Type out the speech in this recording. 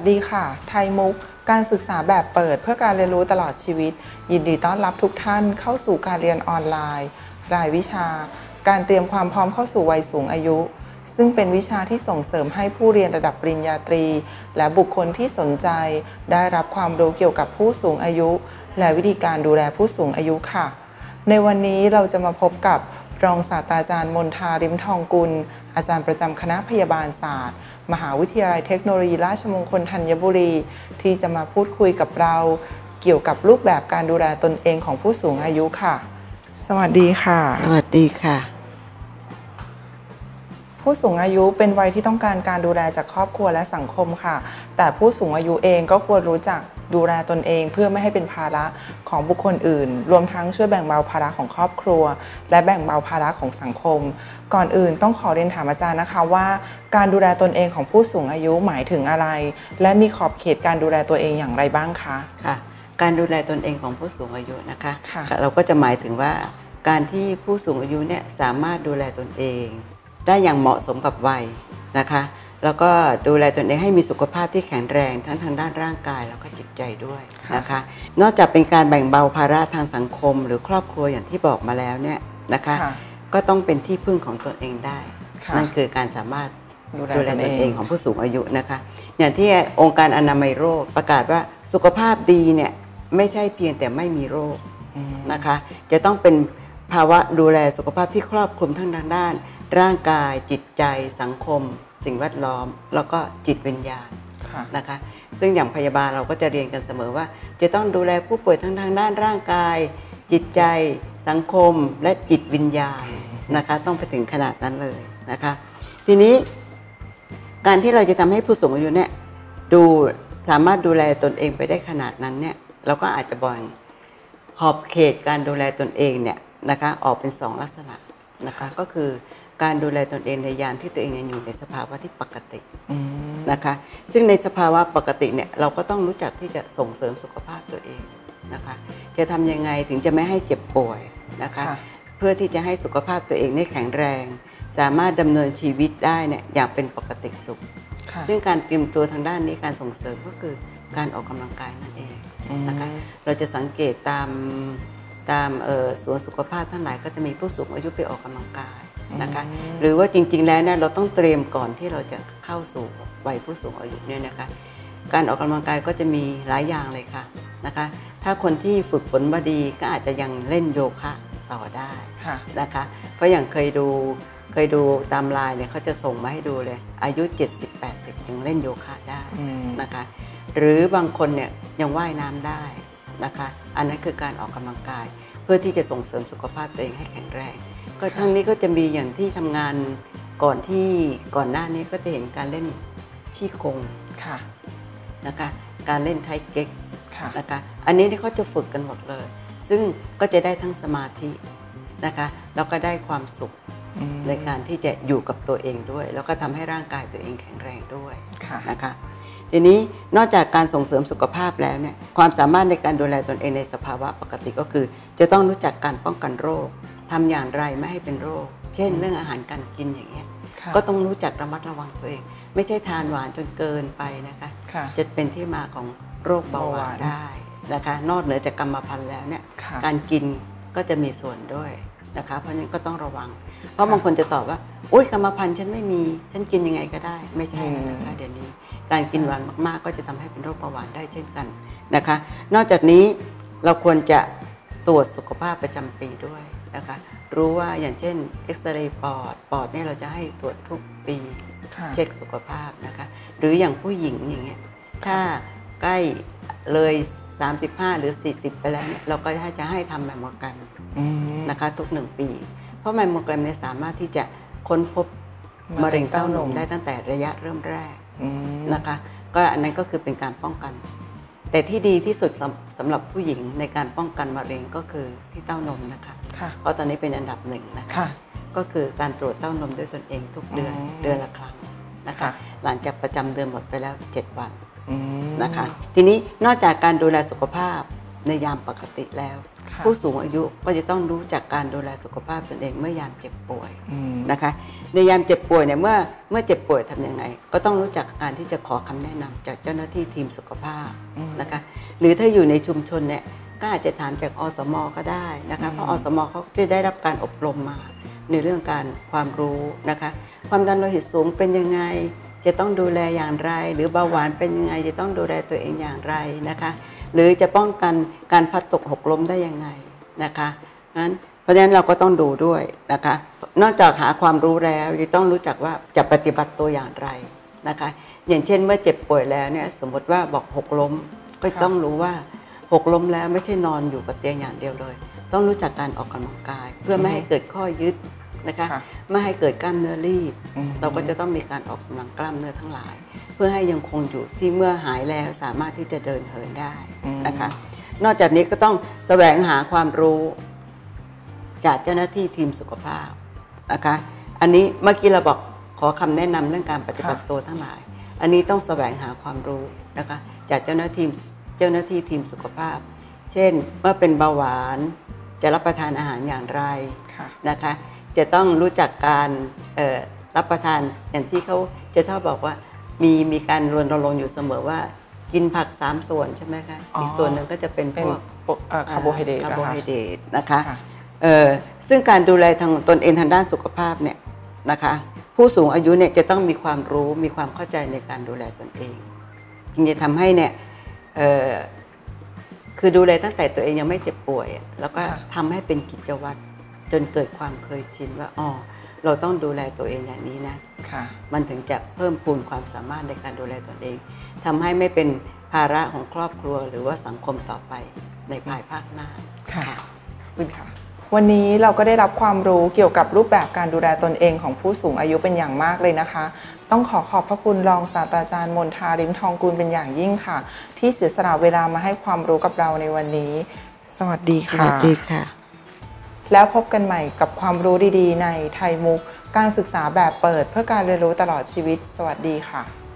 วัสดีค่ะ ไทยมุก การศึกษาแบบเปิดเพื่อการเรียนรู้ตลอดชีวิต ยินดีต้อนรับทุกท่านเข้าสู่การเรียนออนไลน์ รายวิชา การเตรียมความพร้อมเข้าสู่วัยสูงอายุ ซึ่งเป็นวิชาที่ส่งเสริมให้ผู้เรียนระดับปริญญาตรี และบุคคลที่สนใจ ได้รับความรู้เกี่ยวกับผู้สูงอายุ และวิธีการดูแลผู้สูงอายุค่ะ ในวันนี้เราจะมาพบกับ รองศาสตราจารย์มนทาริมทองกุล อาจารย์ประจำคณะพยาบาลศาสตร์ มหาวิทยาลัยเทคโนโลยีราชมงคลธัญบุรี ที่จะมาพูดคุยกับเรา เกี่ยวกับรูปแบบการดูแลตนเองของผู้สูงอายุค่ะ สวัสดีค่ะ สวัสดีค่ะ ผู้สูงอายุเป็นวัยที่ต้องการการดูแลจากครอบครัวและสังคมค่ะ แต่ผู้สูงอายุเองก็ควรรู้จักดูแลตนเองเพื่อไม่ให้เป็นภาระของบุคคลอื่น รวมทั้งช่วยแบ่งเบาภาระของครอบครัว และแบ่งเบาภาระของสังคม ก่อนอื่นต้องขอเรียนถามอาจารย์นะคะว่า การดูแลตนเองของผู้สูงอายุหมายถึงอะไร และมีขอบเขตการดูแลตัวเองอย่างไรบ้างคะค่ะ การดูแลตนเองของผู้สูงอายุนะคะค่ะเราก็จะหมายถึงว่าการที่ผู้สูงอายุเนี่ยสามารถดูแลตนเอง ได้อย่างเหมาะสมกับวัยนะคะ แล้วก็ดูแลตนเองให้มีสุขภาพที่แข็งแรงทั้งทางด้านร่างกายแล้วก็จิตใจด้วยนะคะ นอกจากเป็นการแบ่งเบาภาระทางสังคม หรือครอบครัวอย่างที่บอกมาแล้วเนี่ยนะคะค่ะก็ต้องเป็นที่พึ่งของตนเองได้ค่ะนั่นคือการสามารถดูแลดูแลตนตนเอเองงของผู้สูงอายุนะคะ อย่างที่องค์การอนามัยโรคประกาศว่าสุขภาพดีเนี่ยไม่ใช่เพียงแต่ไม่มีโรคอืมนะคะ จะต้องเป็นภาวะดูแลสุขภาพที่ครอบคลุมทั้งทางด้าน ร่างกายจิตใจสังคม สิ่งแวดล้อม แล้วก็จิตวิญญาณค่ะนะคะ ซึ่งอย่างพยาบาลเราก็จะเรียนกันเสมอว่า จะต้องดูแลผู้ป่วยทั้งทางด้านร่างกาย จิตใจ สังคมและจิตวิญญาณนะคะ ต้องไปถึงขนาดนั้นเลยนะคะ ทีนี้การที่เราจะทำให้ผู้สูงอายุเนี่ยดูสามารถดูแลตนเองไปได้ขนาดนั้นเนี่ยเราก็อาจจะแบ่งขอบเขตการดูแลตนเองเนี่ยนะคะออกเป็นสองลักษณะนะคะก็คือ การดูแลตนเองในยามที่ตัวเองยังอยู่ในสภาวะที่ปกติอืมนะคะ ซึ่งในสภาวะปกติเนี่ยเราก็ต้องรู้จักที่จะส่งเสริมสุขภาพตัวเองนะคะ จะทำยังไงถึงจะไม่ให้เจ็บป่วยนะคะค่ะเพื่อที่จะให้สุขภาพตัวเองได้แข็งแรง สามารถดำเนินชีวิตได้เนี่ยอย่างเป็นปกติสุขค่ะซึ่งการเตรียมตัวทางด้านนี้การส่งเสริมก็คือการออกกำลังกายนั่นเองอืมนะคะ เราจะสังเกตตาม ตามเอ่อสวนสุขภาพทั้งหลายก็จะมีผู้สูงอายุไปออกกำลังกายนะคะหรือว่าจริง ๆ แล้วเนี่ยเราต้องเตรียมก่อนที่เราจะเข้าสู่วัยผู้สูงอายุเนี่ยนะคะการออกกำลังกายก็จะมีหลายอย่างเลยค่ะนะคะ ถ้าคนที่ฝึกฝนมาดีก็อาจจะยังเล่นโยคะต่อได้ค่ะนะคะ เพราะอย่างเคยดูเคยดูตามไลน์เนี่ยเขาจะส่งมาให้ดูเลย อายุ 70-80ยังเล่นโยคะได้อืมนะคะ หรือบางคนเนี่ยยังว่ายน้ำได้ นะคะ อันนั้นคือการออกกำลังกาย เพื่อที่จะส่งเสริมสุขภาพตัวเองให้แข็งแรง ก็ทั้งนี้ก็จะมีอย่างที่ทำงานก่อนที่ก่อนหน้านี้ก็จะเห็นการเล่นชี้โครงค่ะนะคะการเล่นไทเก๊กค่ะนะคะอันนี้ที่เขาจะฝึกกันหมดเลย ซึ่งก็จะได้ทั้งสมาธินะคะแล้วก็ได้ความสุขอืมในการที่จะอยู่กับตัวเองด้วย แล้วก็ทำให้ร่างกายตัวเองแข็งแรงด้วยค่ะนะคะ ทีนี้นอกจากการส่งเสริมสุขภาพแล้วเนี่ยความสามารถในการดูแลตนเองในสภาวะปกติก็คือ จะต้องรู้จักการป้องกันโรคทำอย่างไรไม่ให้เป็นโรค เช่น เรื่องอาหารการกินอย่างเงี้ยค่ะก็ต้องรู้จักระมัดระวังตัวเอง ไม่ใช่ทานหวานจนเกินไปนะคะค่ะจะเป็นที่มาของโรคเบาหวานเบาหวานได้นะคะ นอกเหนือจากกรรมพันธุ์แล้วเนี่ยค่ะการกินก็จะมีส่วนด้วย นะคะ เพราะฉะนั้นก็ต้องระวัง เพราะค่ะบางคนจะตอบว่าอุ้ยกรรมพันธุ์ฉันไม่มีฉันกินยังไงก็ได้ ไม่ใช่อืมนะคะเดี๋ยวนี้ การกินหวานมากๆ ก็จะทำให้เป็นโรคเบาหวานได้เช่นกันนะคะ นอกจากนี้เราควรจะตรวจสุขภาพประจำปีด้วยนะคะ รู้ว่าอย่างเช่นเอ็กซเรย์ปอดปอดเนี่ยเราจะให้ตรวจทุกปีค่ะเช็คสุขภาพนะคะ หรืออย่างผู้หญิงอย่างเงี้ยถ้าใกล้ เลย 35 หรือ 40 ไปแล้วเนี่ยเราก็จะให้ทำแมมโมแกรมอืมนะคะทุก1ปี เพราะแมมโมแกรมเนี่ยสามารถที่จะค้นพบมะเร็งเต้านมได้ตั้งแต่ระยะเริ่มแรกอืมนะคะ ก็อันนั้นก็คือเป็นการป้องกัน แต่ที่ดีที่สุดสำสำหรับผู้หญิงในการป้องกันมะเร็งก็คือที่เต้านมนะคะค่ะเพราะตอนนี้เป็นอันดับหนึ่งนะคะค่ะก็คือการตรวจเต้านมด้วยตนเองทุกเดือนอืมเดือนละครั้งนะคะค่ะหลังจากประจำเดือนหมดไปแล้ว 7 วันอืม นะคะ ทีนี้นอกจากการดูแลสุขภาพในยามปกติแล้วค่ะค่ะผู้สูงอายุก็จะต้องรู้จักการดูแลสุขภาพตนเองเมื่อยามเจ็บป่วยอืมนะคะ ในยามเจ็บป่วยเนี่ยเมื่อเมื่อเจ็บป่วยทำยังไง ก็ต้องรู้จักการที่จะขอคำแนะนำจากเจ้าหน้าที่ทีมสุขภาพอืมนะคะ หรือถ้าอยู่ในชุมชนเนี่ยก็อาจจะถามจากอสมก็ได้นะคะอืมเพราะอสมเขาจะได้รับการอบรมมาในเรื่องการความรู้นะคะ ความดันโลหิตสูงเป็นยังไง จะต้องดูแลอย่างไร หรือเบาหวานเป็นยังไง จะต้องดูแลตัวเองอย่างไรนะคะ หรือจะป้องกันการพัดตกหกล้มได้ยังไงนะคะงั้นเพราะฉะนั้นเราก็ต้องดูด้วยนะคะ นอกจากหาความรู้แล้วจะต้องรู้จักว่าจะปฏิบัติตัวอย่างไรนะคะ อย่างเช่นเมื่อเจ็บป่วยแล้วเนี่ยสมมติว่าบอกหกล้มก็ต้องรู้ว่าหกล้มแล้วไม่ใช่นอนอยู่กับเตียงอย่างเดียวเลย ต้องรู้จักการออกกำลังกาย เพื่อไม่ให้เกิดข้อยึด นะคะค่ะไม่ให้เกิดกล้ามเนื้อรีบอืมเราก็จะต้องมีการออกกำลังกล้ามเนื้อทั้งหลาย เพื่อให้ยังคงอยู่ที่เมื่อหายแล้วสามารถที่จะเดินเหินได้นะคะ นอกจากนี้ก็ต้องแสวงหาความรู้จากเจ้าหน้าที่ทีมสุขภาพนะคะอันนี้เมื่อกี้เราบอกขอคำแนะนำเรื่องการปฏิบัติตัวทั้งหลาย อันนี้ต้องแสวงหาความรู้นะคะจากเจ้าหน้าที่เจ้าหน้าที่ทีมสุขภาพ เช่น เมื่อเป็นเบาหวานจะรับประทานอาหารอย่างไรค่ะนะคะ จะต้องรู้จักการเอ่อรับประทานอย่างที่เขาจะชอบบอกว่ามีมีการรณรงค์อยู่เสมอว่า กินผักสามส่วนใช่ไหมคะอ๋ออีอีกส่วนหนึ่งก็จะเป็นเป็พนวกคาร์โบไฮเดรตคาร์โบไฮนะคะเดรตนะคะค่ะเอ่อซึ่งการดูแลทางตนเองทางด้านสุขภาพเนี่ยนะคะผู้สูงอายุเนี่ยจะต้องมีความรู้มีความเข้าใจในการดูแลตนเองจึงจะทำให้เนี่ยเอ่อคือดูแลตั้งแต่ตัวเองยังไม่เจ็บป่วยอะแล้วก็ค่ะทำให้เป็นกิจวัตร จนเกิดความเคยชินว่าอ๋อเราต้องดูแลตัวเองอย่างนี้นะค่ะมันถึงจะเพิ่มพูนความสามารถในการดูแลตนเองทำให้ไม่เป็นภาระของครอบครัวหรือว่าสังคมต่อไปในภายภาคหน้าค่ะขอบคุณค่ะ วันนี้เราก็ได้รับความรู้เกี่ยวกับรูปแบบการดูแลตนเองของผู้สูงอายุเป็นอย่างมากเลยนะคะ ต้องขอขอบพระคุณรองศาสตราจารย์มนทาริมทองกุลเป็นอย่างยิ่งค่ะ ที่เสียสละเวลามาให้ความรู้กับเราในวันนี้ สวัสดีสค่ะวัสดีค่ะ แล้วพบกันใหม่กับความรู้ดีๆ ในไทยมุก การศึกษาแบบเปิดเพื่อการเรียนรู้ตลอดชีวิต สวัสดีค่ะ